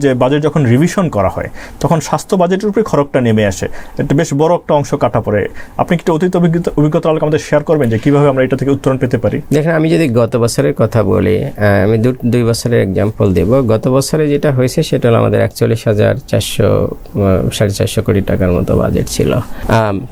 যে বাজেট যখন রিভিশন করা হয় তখন স্বাস্থ্য বাজেটের উপরে খরচটা নেমে আসে। একটা বেশ বড় একটা অংশ কাটা পড়ে। আপনি কি একটা অতীত অভিজ্ঞতা অভিজ্ঞতা আমাদের শেয়ার করবেন যে কীভাবে আমরা এটা থেকে উত্তরণ পেতে পারি? দেখেন আমি যদি গত বছরের কথা বলি আমি দু- দুই বছরের এক্সাম্পল দেব। গত বছরে যেটা হয়েছে সেটা হলো আমাদের একচল্লিশ হাজার চারশো সাড়ে চারশো কোটি টাকার মতো বাজেট ছিল।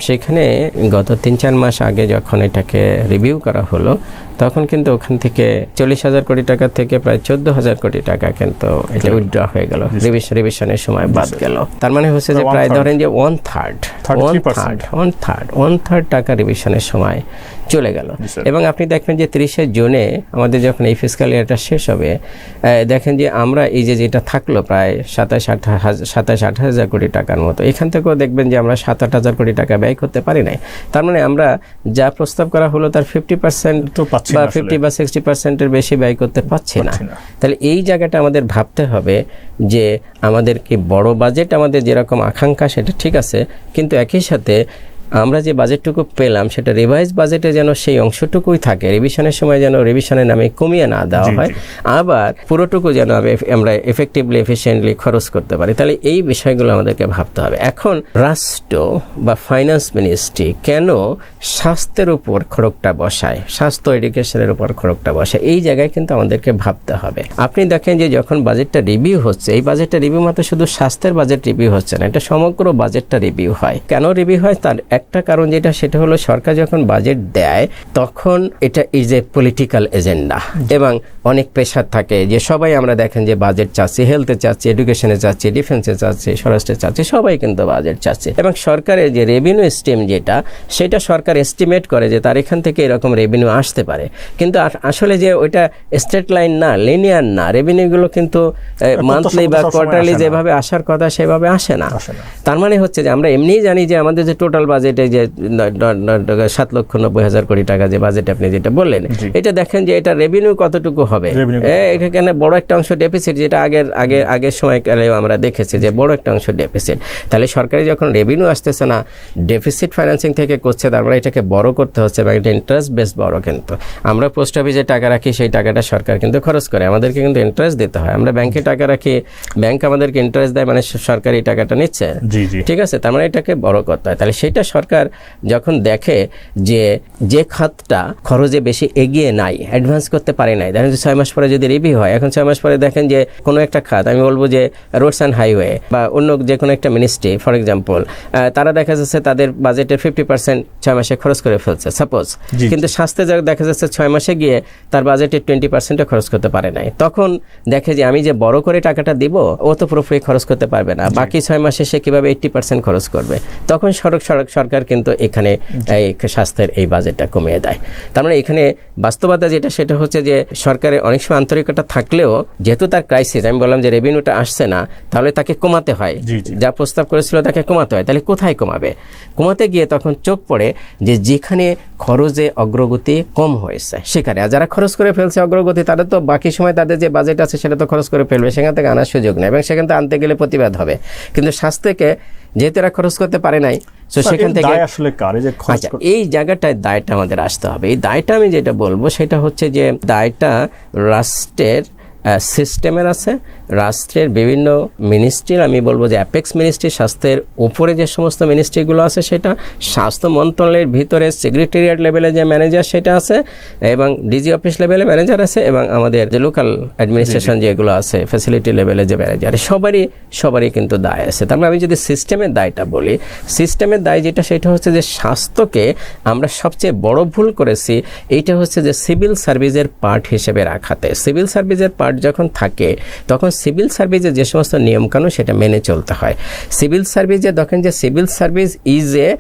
সেখানে গত তিন চার মাস আগে যখন এটাকে রিভিউ করা হলো তখন কিন্তু ওখান থেকে চল্লিশ হাজার কোটি টাকা থেকে প্রায় চোদ্দ হাজার কোটি টাকা কিন্তু এটা উইথড্র হয়ে গেল। রিভিশন রিভিশনের সময় বাদ গেল। তার মানে হচ্ছে যে প্রায় ধরেন যে one third 33% one third one third one third টাকা রিভিশনের সময় চলে গেল। এবং আপনি দেখবেন যে তিরিশে জুনে আমাদের যখন এই ফিসকাল ইয়ারটা শেষ হবে দেখেন যে আমরা এই যে যেটা থাকল প্রায় সাতাশ আট হাজার সাতাশ আট হাজার কোটি টাকার মতো এখান থেকেও দেখবেন যে আমরা সাত আট হাজার কোটি টাকা ব্যয় করতে পারি নাই। তার মানে আমরা যা প্রস্তাব করা হলো তার ফিফটি পার্সেন্ট বা ফিফটি বা সিক্সটি পার্সেন্টের বেশি ব্যয় করতে পারছি না। তাহলে এই জায়গাটা আমাদের ভাবতে হবে যে আমাদের কি বড় বাজেট আমাদের যেরকম আকাঙ্ক্ষা সেটা ঠিক আছে। কিন্তু একই সাথে আমরা যে বাজেটটুকু পেলাম সেটা রিভাইজ বাজেটে যেন সেই অংশটুকুই থাকে রিভিশনের সময় যেন রিভিশনের নামে কমিয়ে না দেওয়া হয় আবার পুরোটুকু যেন আমি- আমরা এফেক্টিভলি এফিসিয়েন্টলি খরচ করতে পারি। তাহলে এই বিষয়গুলো আমাদেরকে ভাবতে হবে। এখন রাষ্ট্র বা ফাইন্যান্স মিনিস্ট্রি কেন স্বাস্থ্যের উপর খড়কটা বসায় স্বাস্থ্য এডুকেশনের উপর খড়কটা বসায়? এই জায়গায় কিন্তু আমাদেরকে ভাবতে হবে। আপনি দেখেন যে যখন বাজেটটা রিভিউ হচ্ছে এই বাজেটটা রিভিউ মাত্র শুধু স্বাস্থ্যের বাজেট রিভিউ হচ্ছে না এটা সমগ্র বাজেটটা রিভিউ হয়। কেন রিভিউ হয়? তার একটা কারণ যেটা সেটা হলো সরকার যখন বাজেট দেয় তখন এটা ইজ এ পলিটিক্যাল এজেন্ডা এবং অনেক পেশার থাকে যে সবাই আমরা দেখেন যে বাজেট চাচ্ছি হেলথে চাচ্ছি এডুকেশনে চাচ্ছি ডিফেন্সে চাচ্ছি স্বরাষ্ট্রে চাচ্ছি সবাই কিন্তু বাজেট চাচ্ছে। এবং সরকারের যে রেভিনিউ স্টিম যেটা সেটা সরকার এস্টিমেট করে যে তার এখান থেকে এরকম রেভিনিউ আসতে পারে। কিন্তু আসলে যে ওইটা স্ট্রেট লাইন না লিনিয়ার না রেভিনিউগুলো কিন্তু মান্থলি বা কোয়ার্টারলি যেভাবে আসার কথা সেভাবে আসে না। তার মানে হচ্ছে যে আমরা এমনিই জানি যে আমাদের যে টোটাল বাজেটে যে ন- ন- সাত লক্ষ নব্বই হাজার কোটি টাকা যে বাজেট আপনি যেটা বললেন এটা দেখেন যে এটা রেভিনিউ কতটুকু হবে? এখানে বড় একটা অংশ ডেফিসিট যেটা আগের আগে আগের সময়কালেও আমরা দেখেছি যে বড় একটা অংশ ডেফিসিট তাহলে সরকারি যখন রেভিনিউ আসতেছে না ডেফিসিট ফাইন্যান্সিং থেকে করছে তারপরে এটাকে বড় করতে হচ্ছে এবং এটা ইন্টারেস্ট বেশ বড় কিন্তু। আমরা পোস্ট অফিসে টাকা রাখি সেই টাকাটা সরকার কিন্তু খরচ করে আমাদেরকে কিন্তু ইন্টারেস্ট দিতে হয়। আমরা ব্যাংকে টাকা রাখি ব্যাংক আমাদেরকে ইন্টারেস্ট দেয় মানে সরকারি টাকাটা নিচ্ছে। ঠিক আছে? তার মানে এটাকে বড় করতে হয়। তাহলে সেটা সরকার যখন দেখে যে যে খাতটা খরচে বেশি এগিয়ে নাই অ্যাডভান্স করতে পারে নাই দেখেন যে ছয় মাস পরে যদি রিভিউ হয় এখন ছয় মাস পরে দেখেন যে কোনো একটা খাত আমি বলব যে রোডস অ্যান্ড হাইওয়ে বা অন্য যে কোনো একটা মিনিস্ট্রি ফর এক্সাম্পল তারা দেখা যাচ্ছে তাদের বাজেটের ফিফটি পার্সেন্ট ছয় মাসে খরচ করে ফেলছে সাপোজ কিন্তু স্বাস্থ্যে যা দেখা যাচ্ছে ছয় মাসে গিয়ে তার বাজেটের টোয়েন্টি পার্সেন্টও খরচ করতে পারে নাই। তখন দেখে যে আমি যে বড় করে টাকাটা দিব ও তো পুরোপুরি খরচ করতে পারবে না। বাকি ছয় মাসে সে কীভাবে এইট্টি পার্সেন্ট খরচ করবে? তখন সড়ক সড়ক সরকার কিন্তু এখানে এই স্বাস্থ্যের এই বাজেটটা কমিয়ে দেয়। তার মানে এখানে বাস্তবতা যেটা সেটা হচ্ছে যে সরকারের অনেক সময় আন্তরিকতা থাকলেও যেহেতু তার ক্রাইসিস আমি বললাম যে রেভিনিউটা আসছে না তাহলে তাকে কমাতে হয়। যা প্রস্তাব করেছিল তাকে কমাতে হয়। তাহলে কোথায় কমাবে? কমাতে গিয়ে তখন চোখ পড়ে যে যেখানে খরচে অগ্রগতি কম হয়েছে সেখানে। আর যারা খরচ করে ফেলছে অগ্রগতি তারা তো বাকি সময় তাদের যে বাজেট আছে সেটা তো খরচ করে ফেলবে। সেখান থেকে আনার সুযোগ নেই এবং সেখান থেকে আনতে গেলে প্রতিবাদ হবে। কিন্তু স্বাস্থ্যকে যেহেতু এরা খরচ করতে পারে নাই তো সেখান থেকে আসলে কারে? যে খরচ আচ্ছা এই জায়গাটায় দায়টা আমাদের আসতে হবে। এই দায়টা আমি যেটা বলব সেটা হচ্ছে যে দায়টা রাষ্ট্রের সিস্টেমের আছে রাষ্ট্রের বিভিন্ন মিনিস্ট্রির আমি বলব যে অ্যাপেক্স মিনিস্ট্রি স্বাস্থ্যের উপরে যে সমস্ত মিনিস্ট্রিগুলো আছে সেটা স্বাস্থ্য মন্ত্রণালয়ের ভিতরে সেক্রেটারিয়েট লেভেলে যে ম্যানেজার সেটা আছে এবং ডিজি অফিস লেভেলে ম্যানেজার আছে এবং আমাদের যে লোকাল অ্যাডমিনিস্ট্রেশন যেগুলো আছে ফ্যাসিলিটি লেভেলে যে ম্যানেজার সবারই সবারই কিন্তু দায় আছে। তার মানে আমি যদি সিস্টেমের দায়টা বলি সিস্টেমের দায় যেটা সেটা হচ্ছে যে স্বাস্থ্যকে আমরা সবচেয়ে বড় ভুল করেছি এইটা হচ্ছে যে সিভিল সার্ভিসের পার্ট হিসেবে রাখাতে। সিভিল সার্ভিসের পার্ট যখন থাকে তখন সিভিল সার্ভিসে যে সমস্ত নিয়মকানুন সেটা মেনে চলতে হয়। সিভিল সার্ভিসে দেখেন যে সিভিল সার্ভিস ইজ এ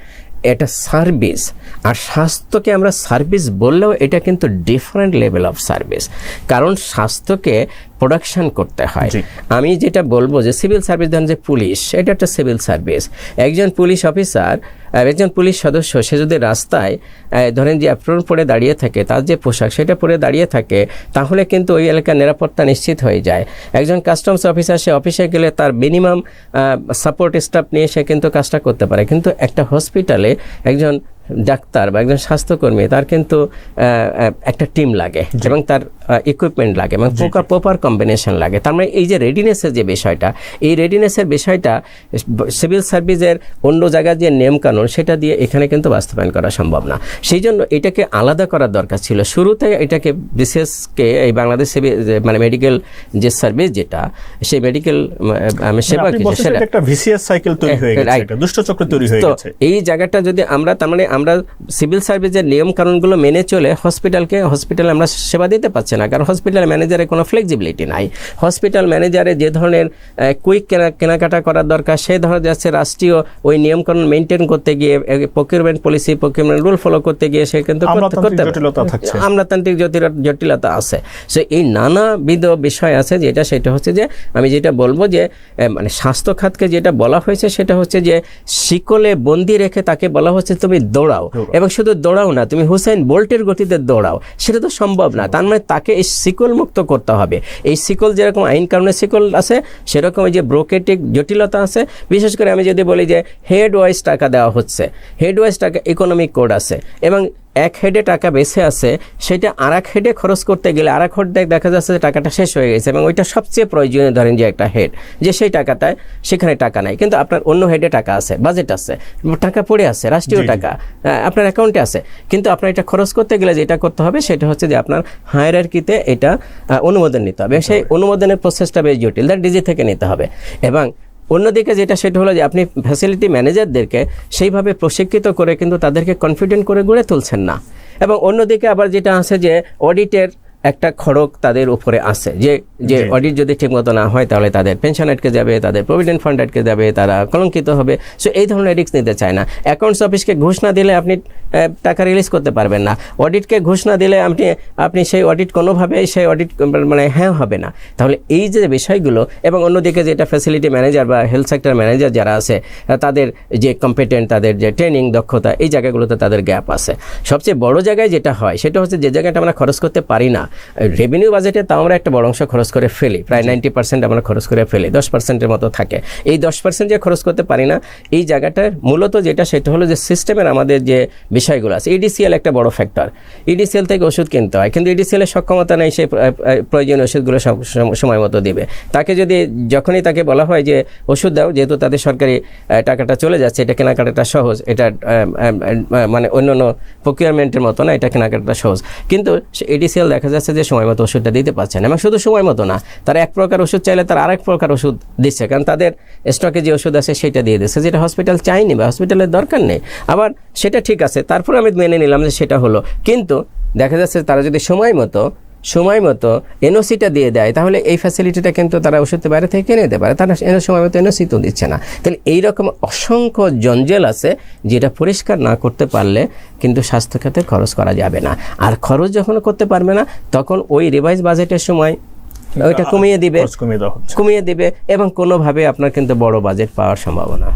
এটা সার্ভিস। আর স্বাস্থ্যকে আমরা সার্ভিস বললেও এটা কিন্তু ডিফারেন্ট লেভেল অফ সার্ভিস কারণ স্বাস্থ্যকে প্রোডাকশন করতে হয়। আমি যেটা বলব যে সিভিল সার্ভিস ধরেন যে পুলিশ এটা একটা সিভিল সার্ভিস একজন পুলিশ অফিসার একজন পুলিশ সদস্য সে যদি রাস্তায় ধরেন যে অ্যাপ্রন পরে দাঁড়িয়ে থাকে তার যে পোশাক সেটা পরে দাঁড়িয়ে থাকে তাহলে কিন্তু ওই এলাকার নিরাপত্তা নিশ্চিত হয়ে যায়। একজন কাস্টমস অফিসার সে অফিসে গেলে তার মিনিমাম সাপোর্ট স্টাফ নিয়ে সে কিন্তু কাজটা করতে পারে। কিন্তু একটা হসপিটালে একজন ডাক্তার বা একজন স্বাস্থ্যকর্মী তার কিন্তু একটা টিম লাগে এবং তার ইকুইপমেন্ট লাগে এবং প্রকার প্রপার কম্বিনেশন লাগে। তার মানে এই যে রেডিনেসের যে বিষয়টা এই রেডিনেসের বিষয়টা সিভিল সার্ভিসের অন্য জায়গার যে নিয়মকানুন সেটা দিয়ে এখানে কিন্তু বাস্তবায়ন করা সম্ভব না। সেই জন্য এটাকে আলাদা করার দরকার ছিল। শুরুতে এটাকে বিশেষকে এই বাংলাদেশ মানে মেডিকেল যে সার্ভিস যেটা সেই মেডিকেল সেবা সেটা এটা একটা ভিসিএস সাইকেল তৈরি হয়ে গেছে দুষ্টচক্র তৈরি হয়ে গেছে। এই জায়গাটা যদি আমরা তার মানে আমরা সিভিল সার্ভিসের নিয়ম কানুনগুলো মেনে চলে হসপিটালকে হসপিটালে আমরা সেবা দিতে পারছি না। কারণ হসপিটাল ম্যানেজারের কোনো ফ্লেক্সিবিলিটি নাই। হসপিটাল ম্যানেজারে যে ধরনের কুইক কেনা কেনাকাটা করার দরকার সেই ধরনের যাচ্ছে রাষ্ট্রীয় ওই নিয়ম কানুন মেনটেন করতে গিয়ে procurement policy procurement rule follow করতে গিয়ে সে কিন্তু করতে আমলাতান্ত্রিক জটিলতা জটিল- জটিলতা আছে। সো এই নানাবিধ বিষয় আছে যেটা সেটা হচ্ছে যে আমি যেটা বলব যে মানে স্বাস্থ্য খাতকে যেটা বলা হয়েছে সেটা হচ্ছে যে শিকলে বন্দি রেখে তাকে বলা হচ্ছে তুমি দৌড়াও। এবং শুধু দৌড়াও না তুমি হুসেন বোল্টের গতিতে দৌড়াও। সেটা তো সম্ভব না। তার মানে তাকে এই শিকল মুক্ত করতে হবে। এই শিকল যেরকম আইন কারণে শিকল আছে সেরকম এই যে ব্রোকেটিক জটিলতা আছে বিশেষ করে আমি যদি বলি যে হেড ওয়াইজ টাকা দেওয়া হচ্ছে। হেড ওয়াইজ টাকা ইকোনমিক কোড আছে। এবং এক হেডে টাকা বেঁচে আছে সেটা আর এক হেডে খরচ করতে গেলে আর এক হেডে দেখা যাচ্ছে যে টাকাটা শেষ হয়ে গেছে এবং ওইটা সবচেয়ে প্রয়োজনীয় ধরেন যে একটা হেড যে সেই টাকাটায় সেখানে টাকা নাই। কিন্তু আপনার অন্য হেডে টাকা আছে বাজেট আছে টাকা পড়ে আছে রাষ্ট্রীয় টাকা আপনার অ্যাকাউন্টে আছে। কিন্তু আপনার এটা খরচ করতে গেলে যেটা করতে হবে সেটা হচ্ছে যে আপনার হায়ারার্কিতে এটা অনুমোদন নিতে হবে। সেই অনুমোদনের প্রসেসটা বেশ জটিল দ্যাট ডিজি থেকে নিতে হবে। এবং অন্যদিকে যেটা সেটা হলো যে আপনি ফ্যাসিলিটি ম্যানেজারদেরকে সেইভাবে প্রশিক্ষিত করে কিন্তু তাদেরকে কনফিডেন্ট করে গড়ে তুলছেন না। এবং অন্যদিকে আবার যেটা আছে যে অডিটের একটা খড়ক তাদের উপরে আছে। যে যে অডিট যদি ঠিকমতো না হয় তাহলে তাদের পেনশন আটকে যাবে তাদের প্রভিডেন্ট ফান্ড আটকে যাবে তারা কলঙ্কিত হবে। সো এই ধরনের রিস্ক নিতে চায় না। অ্যাকাউন্টস অফিসকে ঘুষ না দিলে আপনি টাকা রিলিজ করতে পারবেন না। অডিটকে ঘুষ না দিলে আপনি আপনি সেই অডিট কোনোভাবে সেই অডিট মানে হ্যাঁ হবে না। তাহলে এই যে বিষয়গুলো এবং অন্যদিকে যেটা ফ্যাসিলিটি ম্যানেজার বা হেলথ সেক্টর ম্যানেজার যারা আছে তাদের যে কম্পিটেন্ট তাদের যে ট্রেনিং দক্ষতা এই জায়গাগুলোতে তাদের গ্যাপ আছে। সবচেয়ে বড় জায়গায় যেটা হয় সেটা হচ্ছে যে জায়গাটা আমরা খরচ করতে পারি না। রেভিনিউ বাজেটে তাও আমরা একটা বড় অংশ খরচ করে ফেলি। প্রায় নাইনটি পার্সেন্ট আমরা খরচ করে ফেলি দশ পার্সেন্টের মতো থাকে। এই দশ পার্সেন্ট যে খরচ করতে পারি না এই জায়গাটার মূলত যেটা সেটা হলো যে সিস্টেমের আমাদের যে বিষয়গুলো আছে। ইডিসিএল একটা বড় ফ্যাক্টর ইডিসিএল থেকে ওষুধ কিনতে হয়, কিন্তু ইডিসিএল এর সক্ষমতা নেই, সে প্রয়োজনীয় ওষুধগুলো সম- সম- সময় মতো দিবে। তাকে যদি যখনই তাকে বলা হয় যে, ওষুধ দাও যেহেতু তাদের সরকারি টাকাটা চলে যাচ্ছে, এটা কেনাকাটাটা সহজ, এটা মানে অন্যান্য প্রকিউরমেন্টের মতো না, এটা কেনাকাটাটা সহজ। কিন্তু এডিসিএল দেখা যাচ্ছে যে, সময় মতো ওষুধটা দিতে পারছে না, এবং শুধু সময় মতো না, তারা এক প্রকার ওষুধ চাইলে তার আরেক প্রকার ওষুধ দিচ্ছে, কারণ তাদের স্টকে যে ওষুধ আছে, সেটা দিয়ে দিচ্ছে। যেটা হসপিটাল চাইনি বা হসপিটালের দরকার নেই। আবার সেটা ঠিক আছে তারপর আমি মেনে নিলাম যে সেটা হলো। কিন্তু দেখা যাচ্ছে তারা যদি সময় মতো সময় মতো এনওসিটা দিয়ে দেয় তাহলে এই ফ্যাসিলিটিটা কিন্তু তারা ওষুধের বাইরে থেকে কিনে নিতে পারে। তারা এনে সময় মতো এনওসি তো দিচ্ছে না। তাহলে এইরকম অসংখ্য জঞ্জাল আছে যেটা পরিষ্কার না করতে পারলে কিন্তু স্বাস্থ্য খাতে খরচ করা যাবে না। আর খরচ যখন করতে পারবে না তখন ওই রিভাইজ বাজেটের সময় ওইটা কমিয়ে দিবে। কমিয়ে দেওয়া কমিয়ে দিবে এবং কোনোভাবে আপনার কিন্তু বড় বাজেট পাওয়ার সম্ভাবনা।